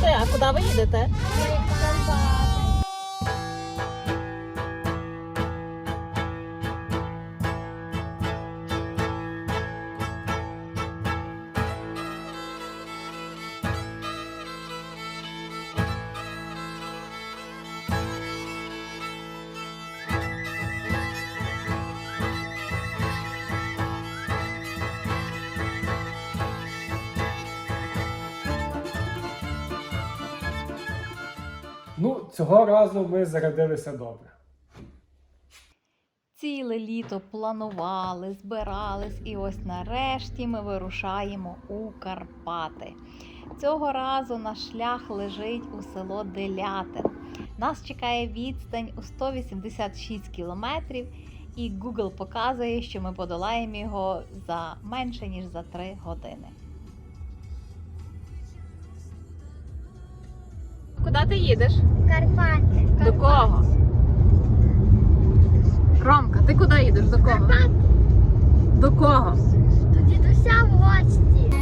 Слухайте, а куди ви їдете? Цього разу ми зарядилися добре. Ціле літо планували, збирались, і ось нарешті ми вирушаємо у Карпати. Цього разу наш шлях лежить у село Делятин. Нас чекає відстань у 186 кілометрів, і Google показує, що ми подолаємо його за менше ніж за 3 години. Куди ти їдеш? Карпати. До кого? Ромка, ти куди їдеш? До кого? Карпати. До кого? До дідуся в гості.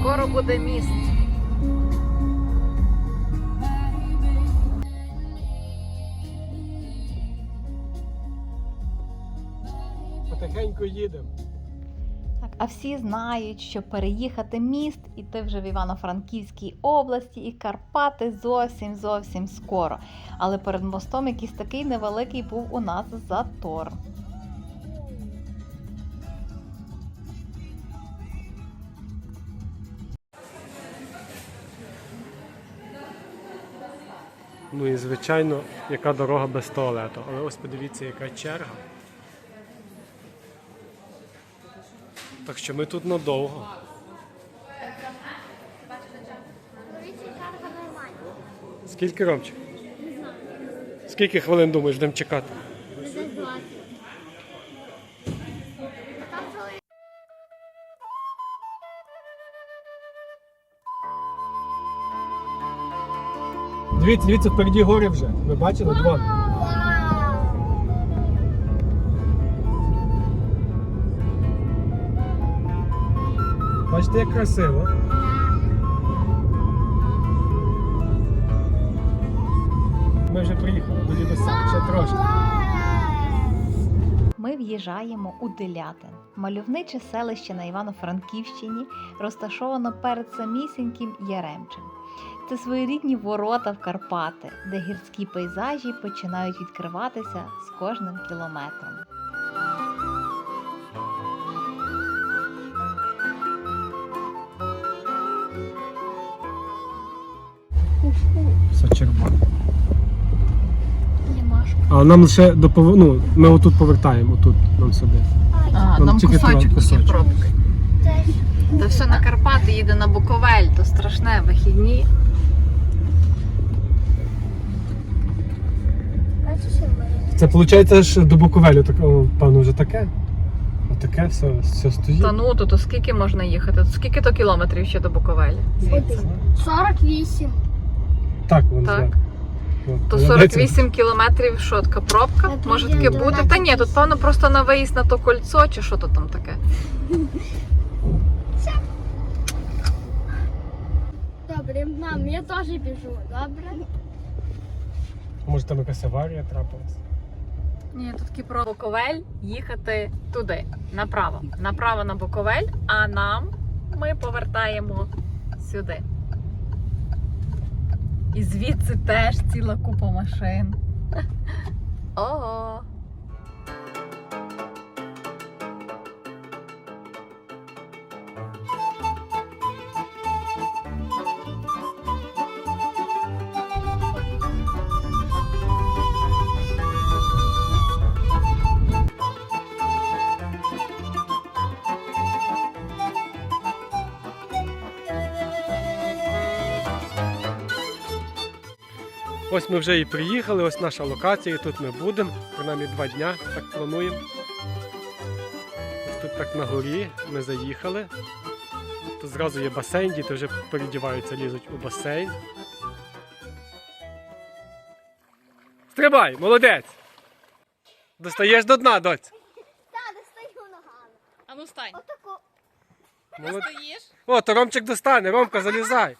Скоро буде міст. Потихеньку їдемо. А всі знають, що переїхати міст іти вже в Івано-Франківській області і Карпати зовсім зовсім скоро. Але перед мостом якийсь такий невеликий був у нас затор. Ну і звичайно, яка дорога без туалету. Але ось подивіться, яка черга. Так що ми тут надовго. Скільки Ромчик? Скільки хвилин думаєш, будемо чекати? Десь 20. Там коли Дивіться, дивіться, впереді гори вже. Ви бачили? Два. Бачите, як красиво. Ми вже приїхали до дідуся, ще трошки. Ми в'їжджаємо у Делятин, мальовниче селище на Івано-Франківщині, розташовано перед самісіньким Яремчем. Це своєрідні ворота в Карпати, де гірські пейзажі починають відкриватися з кожним кілометром. Все червоне. А нам лише до пов... ну, ми отут повертаємо, отут нам сюди. А, Нам нам тільки кусочок тро- кусочок. є пробки. Та все на Карпати їде на Буковель, то страшне вихідні. Це виходить ж до Буковелю, так, о, певно, вже таке. Отаке все, все стоїть. Та ну то, то скільки можна їхати? Скільки то кілометрів ще до Буковелі? 48. Так, воно Так. так. То 48 кілометрів, що така пробка? Може таке бути? Та ні, тут певно просто на виїзд на то кольцо, чи що то там таке. Добре, мам, я теж біжу, добре? Може там якась аварія трапилась. Ні, тут таки про Буковель їхати туди, направо. Направо на Буковель, а нам ми повертаємо сюди. І звідси теж ціла купа машин. Ого. Ось ми вже і приїхали, ось наша локація, і тут ми будемо. Принаймні два дня так плануємо. Ось тут так на горі ми заїхали. Тут зразу є басейн, діти вже передіваються, лізуть у басейн. Стрибай, молодець! Достаєш до дна, доць. Так, достаю ногами. А ну стань. Отако. Молод... Стоїш? О, то Ромчик достане, Ромка, залізай.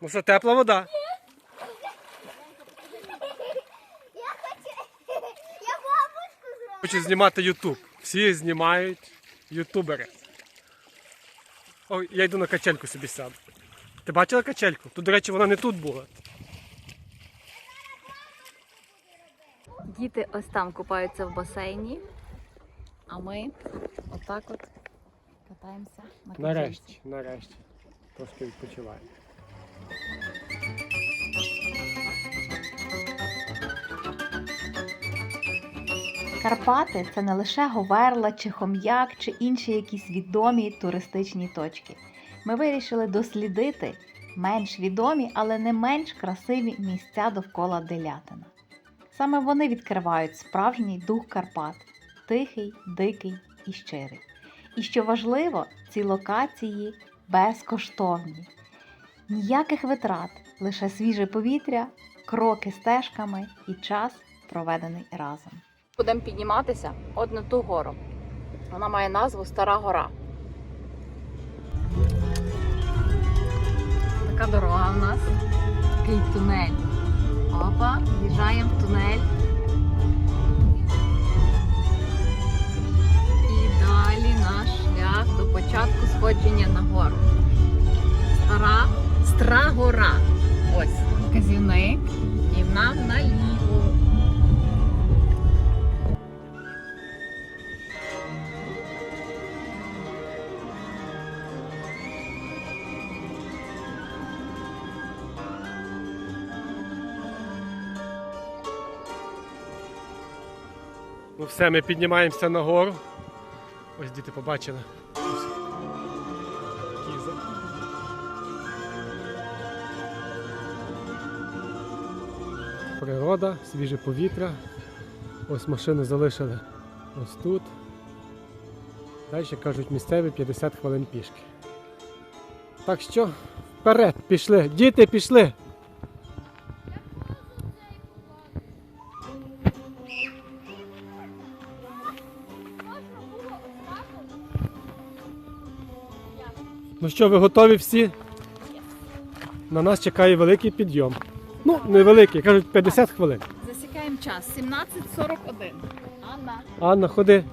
Ну це тепла вода. Я бабушку зробила. Хочу знімати Ютуб. Всі знімають ютубери. Ой, я йду на качельку собі сяду. Ти бачила качельку? Тут, до речі, вона не тут була. Діти ось там купаються в басейні, а ми отак от катаємося на качельці. Нарешті, нарешті. Трошки відпочиваю. Карпати це не лише Говерла чи Хом'як чи інші якісь відомі туристичні точки. Ми вирішили дослідити менш відомі, але не менш красиві місця довкола Делятина. Саме вони відкривають справжній дух Карпат тихий, дикий і щирий. І що важливо, ці локації безкоштовні. Ніяких витрат, лише свіже повітря, кроки стежками і час, проведений разом. Будемо підніматися от на ту гору. Вона має назву Стара Гора. Така дорога в нас. Такий тунель. Опа, в'їжджаємо в тунель. І далі наш шлях до початку сходження на гору. Стара, Стара гора. Ось вказівник. І нам наліво. Ну все, ми піднімаємося на гору. Ось діти побачили. Природа, свіже повітря. Ось машину залишили ось тут. Далі кажуть місцеві 50 хвилин пішки. Так що вперед пішли. Діти пішли. Ну що, ви готові всі? На нас чекає великий підйом. Ну, невеликий, кажуть 50 хвилин. Засікаємо час 17.41. Анна. Анна, ходи.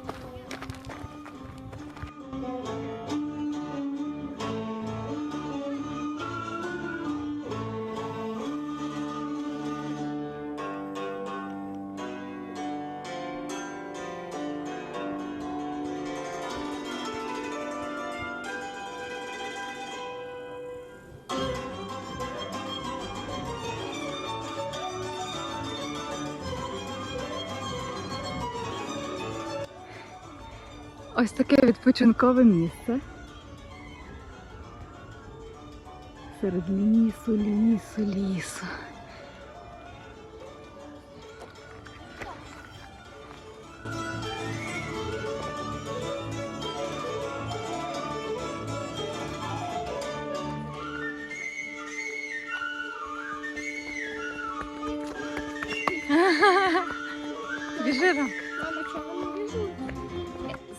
Відпочинкове місце. Серед лісу, лісу, лісу. Біжи, Ромка. Мама, чого не біжу?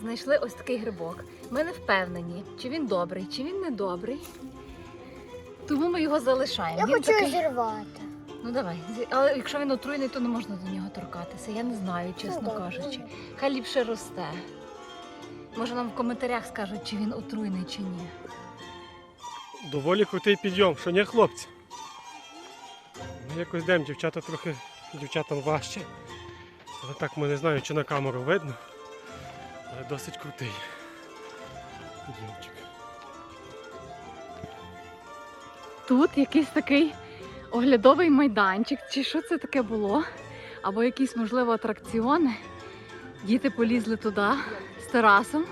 Знайшли ось такий грибок. Ми не впевнені, чи він добрий, чи він не добрий. Тому ми його залишаємо. Я він хочу такий... зірвати. Ну давай. Але якщо він отруйний, то не можна до нього торкатися. Я не знаю, чесно добре, кажучи. Хай ліпше росте. Може нам в коментарях скажуть, чи він отруйний, чи ні. Доволі крутий підйом, що ні, хлопці? Ми якось йдемо, дівчата трохи дівчатам важче. Але так ми не знаю, чи на камеру видно. Але досить крутий. Підйомчик. Тут якийсь такий оглядовий майданчик, чи що це таке було? Або якісь, можливо, атракціони. Діти полізли туди з терасом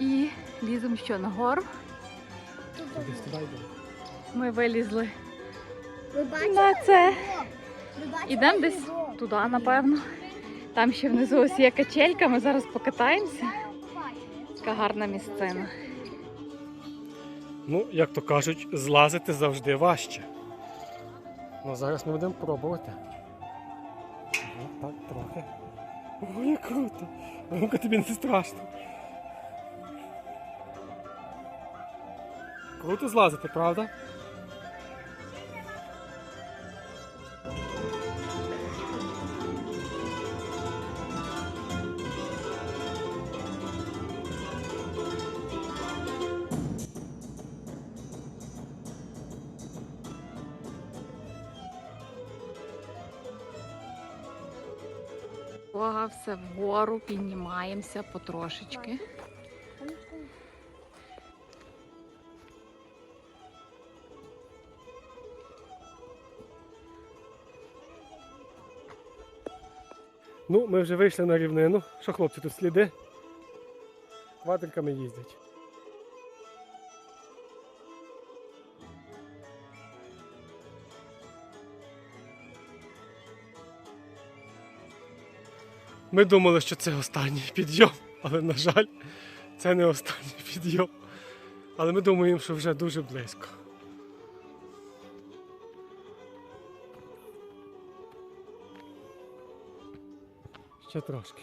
і ліземо що нагору. Ми вилізли на це. Ідемо десь туди, напевно. Там ще внизу ось є качелька, ми зараз покатаємося. Така гарна місцина. Ну, як то кажуть, злазити завжди важче. Ну, зараз ми будемо пробувати. Ну, так, трохи. Ой, як круто! Ромка, тобі не страшно. Круто злазити, правда? Дорога все вгору, піднімаємося потрошечки. Ну, ми вже вийшли на рівнину. Що, хлопці, тут сліди? Квадриками їздять. Ми думали, що це останній підйом, але, на жаль, це не останній підйом. Але ми думаємо, що вже дуже близько. Ще трошки.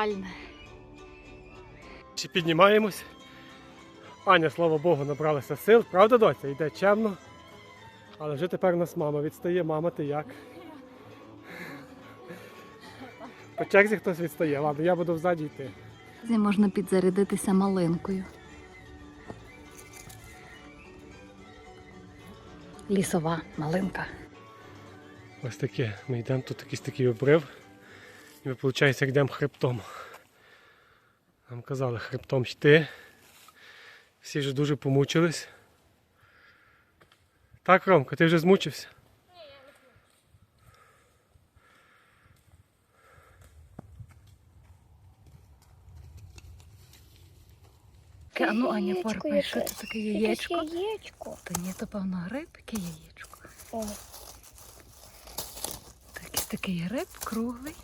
Овальне. Ще піднімаємось. Аня, слава Богу, набралася сил. Правда, доця? Йде чемно. Але вже тепер нас мама відстає. Мама, ти як? По черзі хтось відстає. Ладно, я буду взаді йти. Зі можна підзарядитися малинкою. Лісова малинка. Ось таке. Ми йдемо, тут якийсь такий обрив. І ми, виходить, йдемо хребтом. Нам казали хребтом йти. Всі вже дуже помучились. Так, Ромка, ти вже змучився? А ну, Аня, порпай, що це таке яєчко? яєчко. Та ні, то певно гриб, яке яєчко. О, Такий такий гриб круглий.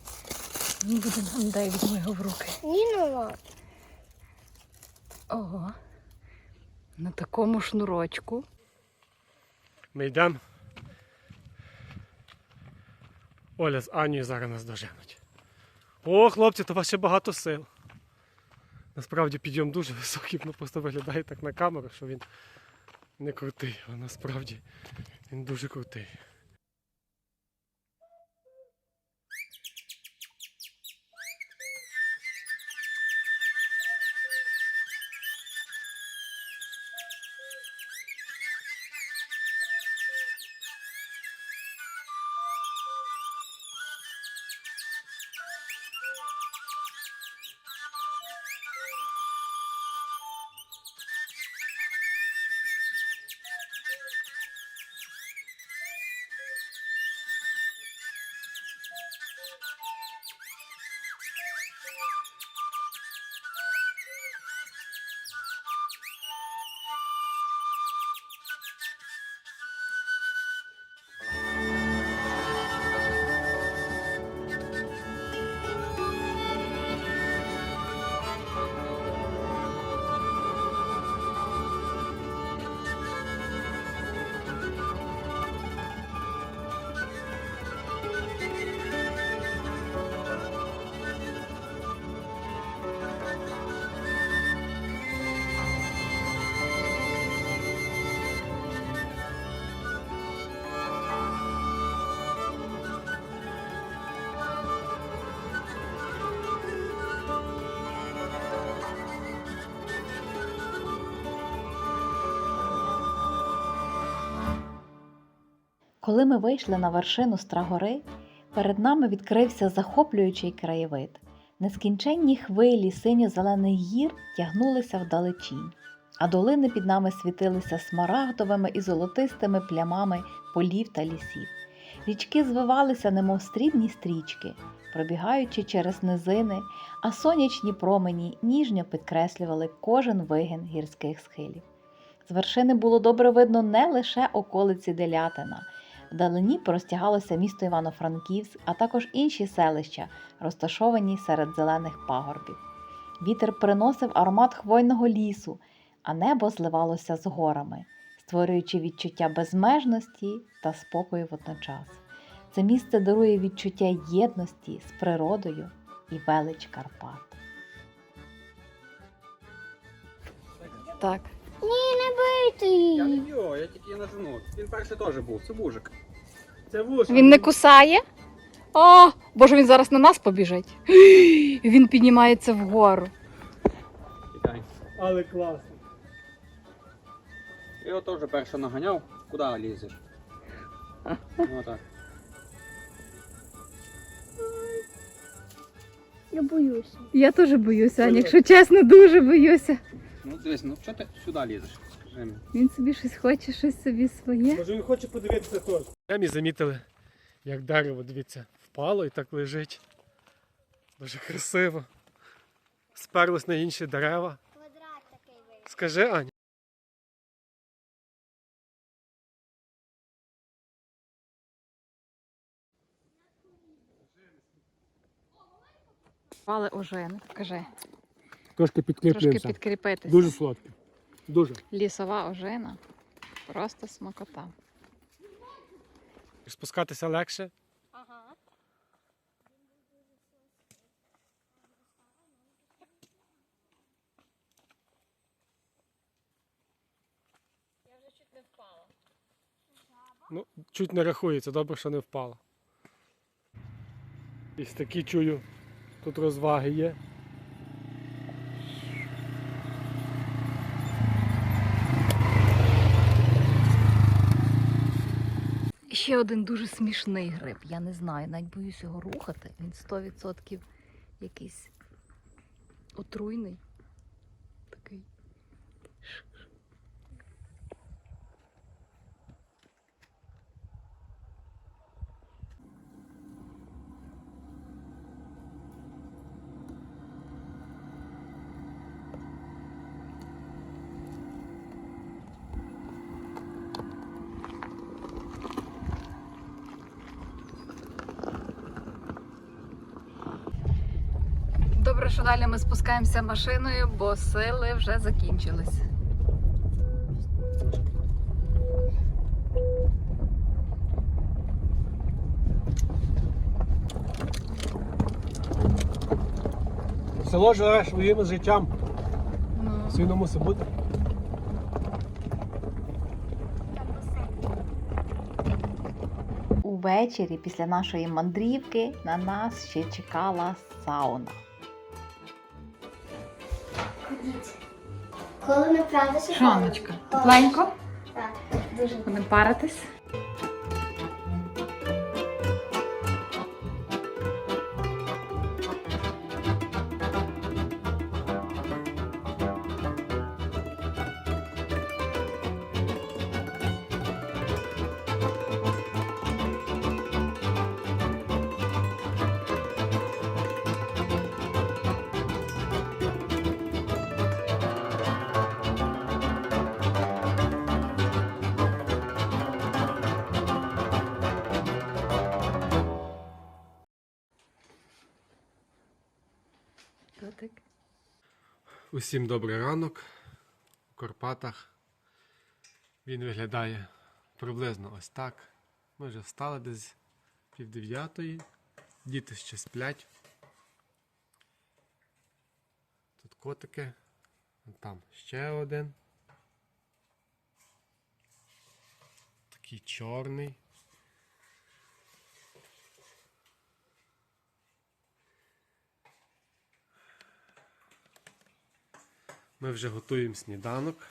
Він буде нам дай візьму його в руки. Ніно, Ого. На такому шнурочку. Ми йдемо. Оля з Анією зараз нас доженуть. О, хлопці, то у вас ще багато сил. Насправді підйом дуже високий, воно просто виглядає так на камеру, що він не крутий, а насправді він дуже крутий. Коли ми вийшли на вершину Страгори, перед нами відкрився захоплюючий краєвид. Нескінченні хвилі синьо-зелених гір тягнулися вдалечінь, а долини під нами світилися смарагдовими і золотистими плямами полів та лісів. Річки звивалися, немов стрібні стрічки, пробігаючи через низини, а сонячні промені ніжньо підкреслювали кожен вигин гірських схилів. З вершини було добре видно не лише околиці Делятина. Вдалині простягалося місто Івано-Франківськ, а також інші селища, розташовані серед зелених пагорбів. Вітер приносив аромат хвойного лісу, а небо зливалося з горами, створюючи відчуття безмежності та спокою водночас. Це місце дарує відчуття єдності з природою і велич Карпат. Так, Ні, не бийте Я не її. б'ю, я тільки нажму. Він перший теж був, це бужик. Це вуша. Він не кусає? О, боже, він зараз на нас побіжить. Він піднімається вгору. Тікай. Але класно. Я його теж перше наганяв. Куди лізеш? Ну так. Я боюся. Я теж боюся, Аня, якщо чесно, дуже боюся. Ну дивись, ну чого ти сюди лізеш? Скажи мені. Він собі щось хоче, щось собі своє. Може він хоче подивитися теж. Самі замітили, як дерево, дивіться, впало і так лежить. Дуже красиво. Сперлось на інші дерева. Квадрат такий вийшов. Скажи, Аня. Пали ожин, кажи. Трошки Трошки підкріпитися. Дуже солодке. Дуже. Лісова ожина. Просто смакота. Спускатися легше. Ага. Ну, чуть не рахується, добре, що не впало. Ось такі чую. Тут розваги є. Ще один дуже смішний гриб. Я не знаю, навіть боюсь його рухати. Він 100% якийсь отруйний. Такий. Добре, що далі ми спускаємося машиною, бо сили вже закінчились. Село живе своїм життям. Ну, Свіно мусить бути. Увечері після нашої мандрівки на нас ще чекала сауна. Коли ми правда, Шоночка, тепленько? Так, дуже. Будемо паритись. Усім добрий ранок. У Карпатах. Він виглядає приблизно ось так. Ми вже встали десь пів дев'ятої. Діти ще сплять. Тут котики. Там ще один. Такий чорний. Ми вже готуємо сніданок.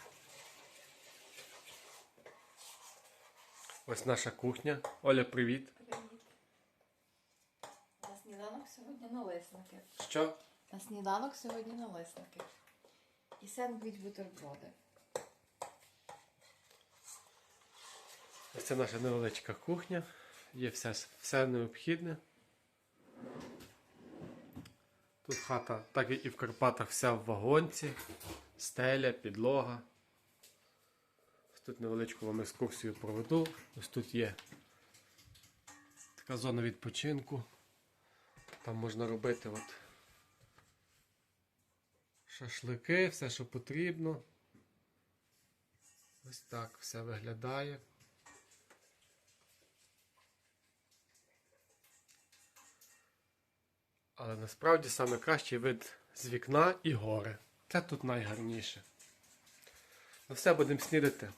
Ось наша кухня. Оля, привіт. На сніданок сьогодні налисники. Що? На сніданок сьогодні налисники. І сендвіч бутерброди. Ось це наша невеличка кухня. Є все, все необхідне. Тут хата, так і в Карпатах, вся в вагонці, стеля, підлога. Тут невеличку вам екскурсію проведу. Ось тут є така зона відпочинку. Там можна робити от шашлики, все, що потрібно. Ось так все виглядає. Але насправді саме кращий вид з вікна і гори. Це тут найгарніше. Ну все, будемо снідати.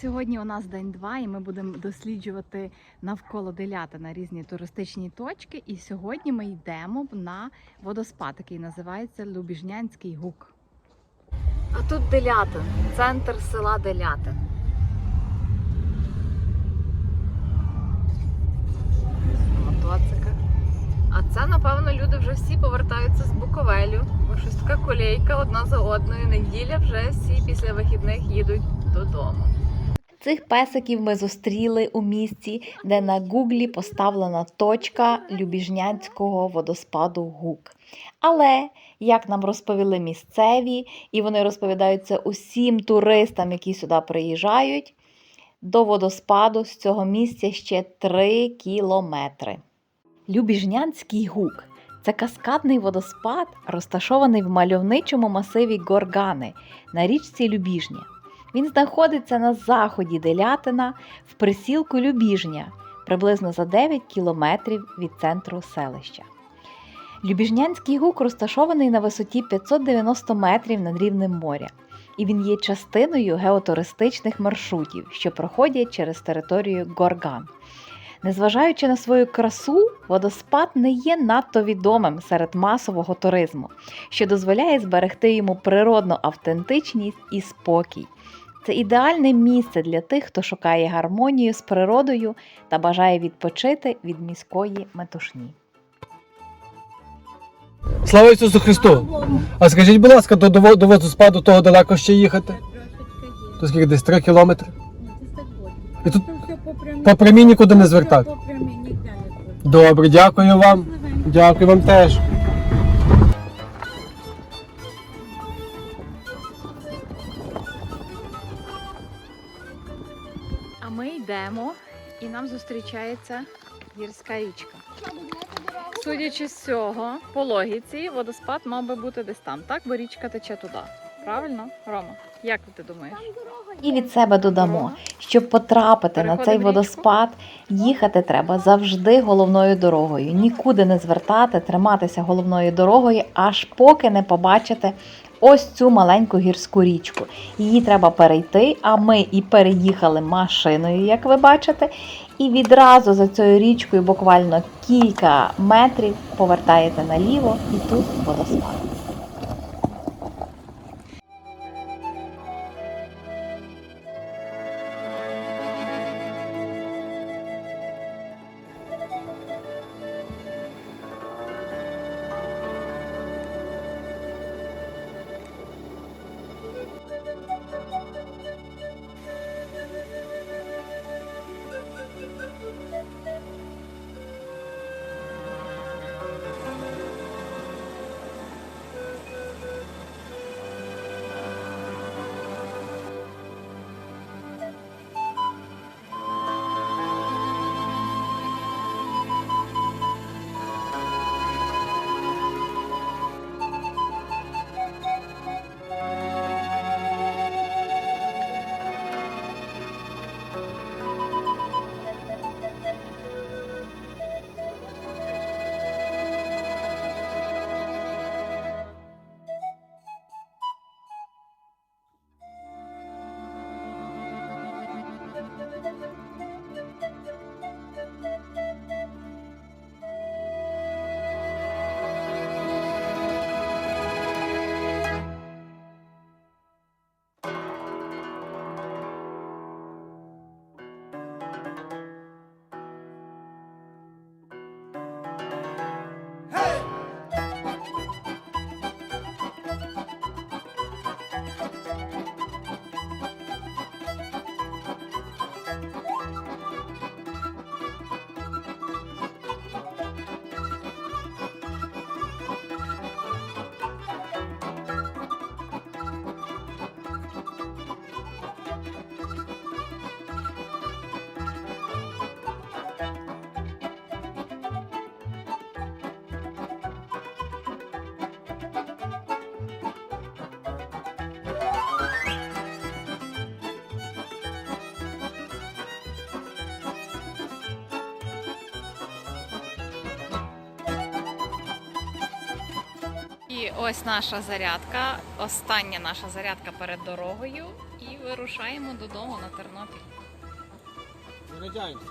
Сьогодні у нас день два, і ми будемо досліджувати навколо Делятина різні туристичні точки. І сьогодні ми йдемо на водоспад, який називається Лубіжнянський гук. А тут Делятин, центр села Делятин. Мотоцикл. А це, напевно, люди вже всі повертаються з Буковелю. Бо щось така колейка одна за одною. Неділя вже всі після вихідних їдуть додому. Цих песиків ми зустріли у місці, де на гуглі поставлена точка Любіжнянського водоспаду Гук. Але, як нам розповіли місцеві, і вони розповідають це усім туристам, які сюди приїжджають, до водоспаду з цього місця ще 3 кілометри. Любіжнянський гук це каскадний водоспад, розташований в мальовничому масиві Горгани на річці Любіжня. Він знаходиться на заході Делятина в присілку Любіжня, приблизно за 9 кілометрів від центру селища. Любіжнянський гук розташований на висоті 590 метрів над рівнем моря, і він є частиною геотуристичних маршрутів, що проходять через територію Горган. Незважаючи на свою красу, водоспад не є надто відомим серед масового туризму, що дозволяє зберегти йому природну автентичність і спокій. Це ідеальне місце для тих, хто шукає гармонію з природою та бажає відпочити від міської метушні. Слава Ісусу Христу! А скажіть, будь ласка, до, до, до водоспаду того далеко ще їхати? То скільки десь 3 кілометри? І тут по прямій нікуди не звертати. Добре, дякую вам. Дякую вам теж. Йдемо і нам зустрічається гірська річка. Судячи з цього, по логіці, водоспад мав би бути десь там, так? Бо річка тече туди. Правильно, Рома? Як ти думаєш? І від себе додамо, щоб потрапити на цей водоспад, їхати треба завжди головною дорогою. Нікуди не звертати, триматися головною дорогою, аж поки не побачите ось цю маленьку гірську річку. Її треба перейти, а ми і переїхали машиною, як ви бачите. І відразу за цією річкою, буквально кілька метрів, повертаєте наліво, і тут водоспад. І ось наша зарядка, остання наша зарядка перед дорогою. І вирушаємо додому на Тернопіль. Заряджаємося.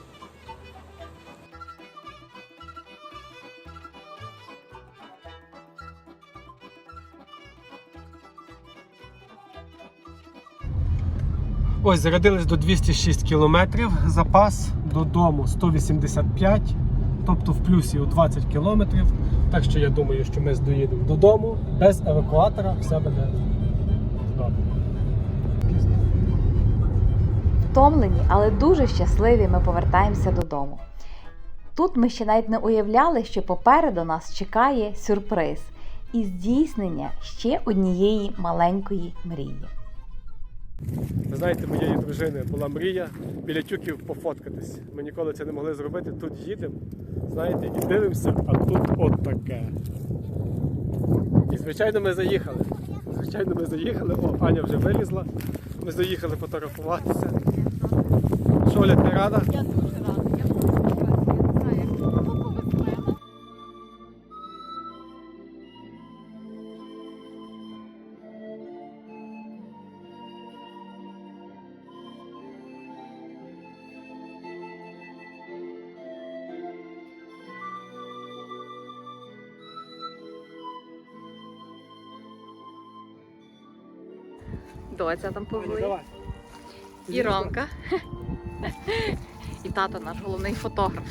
Ось зарядились до 206 кілометрів, запас додому 185, тобто в плюсі у 20 кілометрів. Так що я думаю, що ми доїдемо додому без евакуатора, все буде добре. Втомлені, але дуже щасливі ми повертаємося додому. Тут ми ще навіть не уявляли, що попереду нас чекає сюрприз і здійснення ще однієї маленької мрії. Ви знаєте, моєї дружини була мрія біля тюків пофоткатись. Ми ніколи це не могли зробити. Тут їдемо, знаєте, і дивимося, а тут от таке. І звичайно ми заїхали. Звичайно, ми заїхали. О, Аня вже вилізла. Ми заїхали фотографуватися. Шоля, Оля, ти рада? Доця там повинна. І Ромка. І тато наш головний фотограф.